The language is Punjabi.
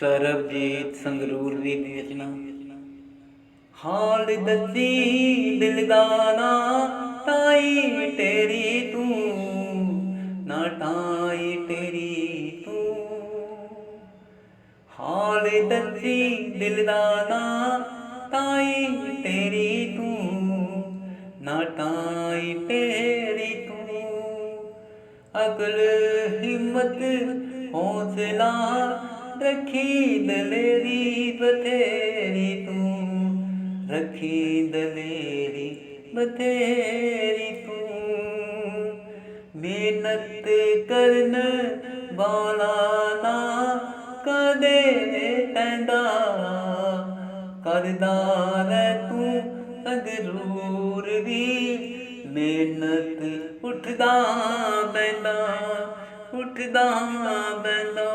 ਸਰਬਜੀਤ ਸੰਗਰੂਰ ਦੀ ਦੀ ਰਚਨਾ। ਹਾਲ ਦੱਸੀ ਦਿਲ ਦਾ ਨਾ, ਤਾਈ ਤੇਰੀ ਤੂੰ, ਨਾ ਤਾਈ ਤੇਰੀ ਤੂੰ। ਹਾਲ ਦੱਸੀ ਦਿਲ ਦਾ ਨਾ, ਤਾਈ ਤੇਰੀ ਤੂੰ, ਨਾ ਤਾਈ ਤੇਰੀ ਤੂੰ। ਅਕਲ ਹਿੰਮਤ, ਹੌਸਲਾ ਰੱਖੀ ਦਲੇਰੀ ਬਥੇਰੀ ਤੂੰ ਰੱਖੀ ਦਲੇਰੀ ਬਥੇਰੀ ਤੂੰ ਮਿਹਨਤ ਕਰਨ ਵਾਲਾ ਨਾ ਕਦੇ ਪੈਂਦਾ ਕਰਦਾ ਰਹਿ ਤੂੰ ਅਗਰੂਰ ਦੀ ਮਿਹਨਤ ਉੱਠਦਾ ਬੈਂਦਾ ਉੱਠਦਾ ਬੈਂਦਾ